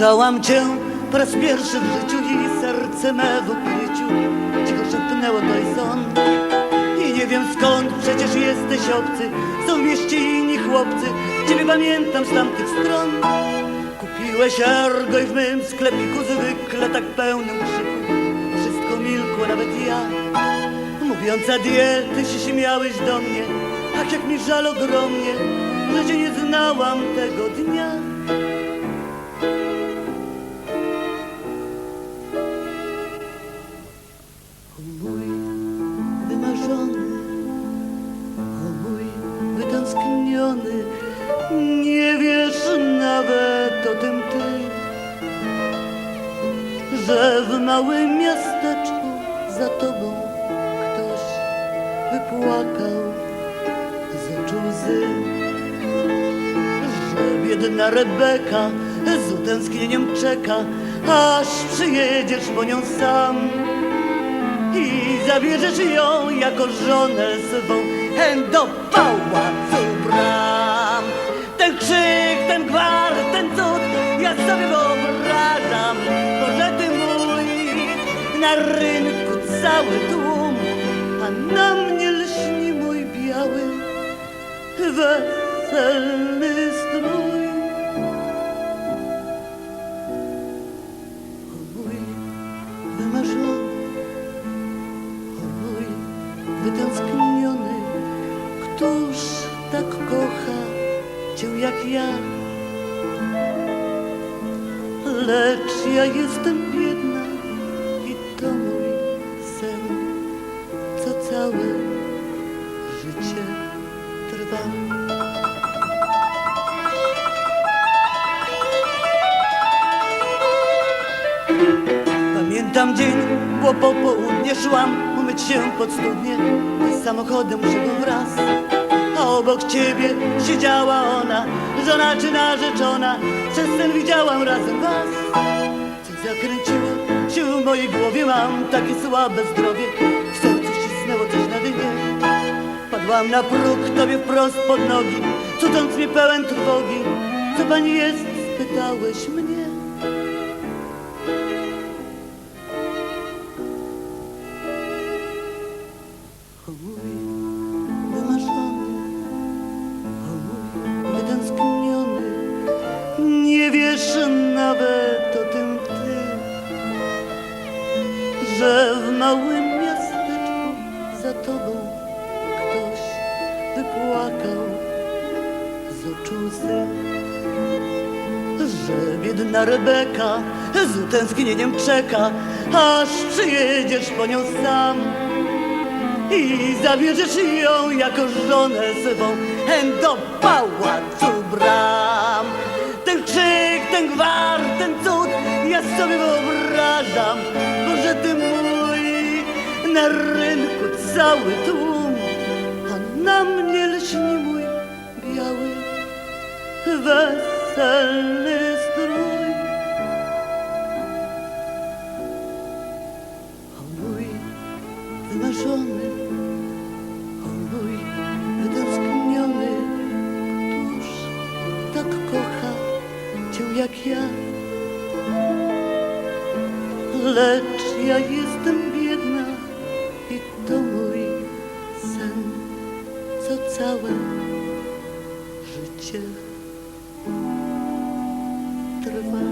Ujrzałam cię po raz pierwszy w życiu i serce me w ukryciu cicho szepnęło to jest on. I nie wiem skąd, przecież jesteś obcy, są w mieście inni chłopcy, ciebie pamiętam z tamtych stron. Kupiłeś ergo i w mym sklepiku zwykle tak pełnym krzyku, wszystko milkło, nawet ja. Mówiąc adieu, ty się śmiałeś do mnie, ach jak mi żal ogromnie, że cię nie znałam tego dnia. Wytęskniony, nie wiesz nawet o tym ty, że w małym miasteczku za tobą ktoś wypłakał z oczu łzy, że biedna Rebeka z utęsknieniem czeka, aż przyjedziesz po nią sam i zabierzesz ją jako żonę swą do pałacu bram. Ten krzyk, ten gwar, ten cud, ja sobie wyobrażam, Boże ty mój, na rynku cały tłum, a na mnie lśni mój biały, weselny wytęskniony, któż tak kocha cię jak ja? Lecz ja jestem biedna i to mój sen, co całe życie trwa. Pamiętam dzień, było popołudnie, szłam się pod studnie samochodem szedł wraz. A obok ciebie siedziała ona, żona czy narzeczona, przez sen widziałam razem was. Coś zakręciło się w mojej głowie, mam takie słabe zdrowie, w sercu ścisnęło coś na dnie. Padłam na próg tobie wprost pod nogi, cudząc mnie pełen trwogi. Co pani jest? spytałeś mnie. Nawet o tym ty, że w małym miasteczku za tobą ktoś wypłakał z oczu łzy. Że biedna Rebeka z utęsknieniem czeka, aż przyjedziesz po nią sam i zabierzesz ją jako żonę swą do pałacu bram. Ten ten gwar, ten cud, ja sobie wyobrażam, Boże ty mój, na rynku cały tłum, a na mnie lśni mój biały, weselny strój. O mój wymarzony, o mój wytęskniony, któż tak kocha jak ja. Lecz ja jestem biedna i to mój sen, co całe życie trwa.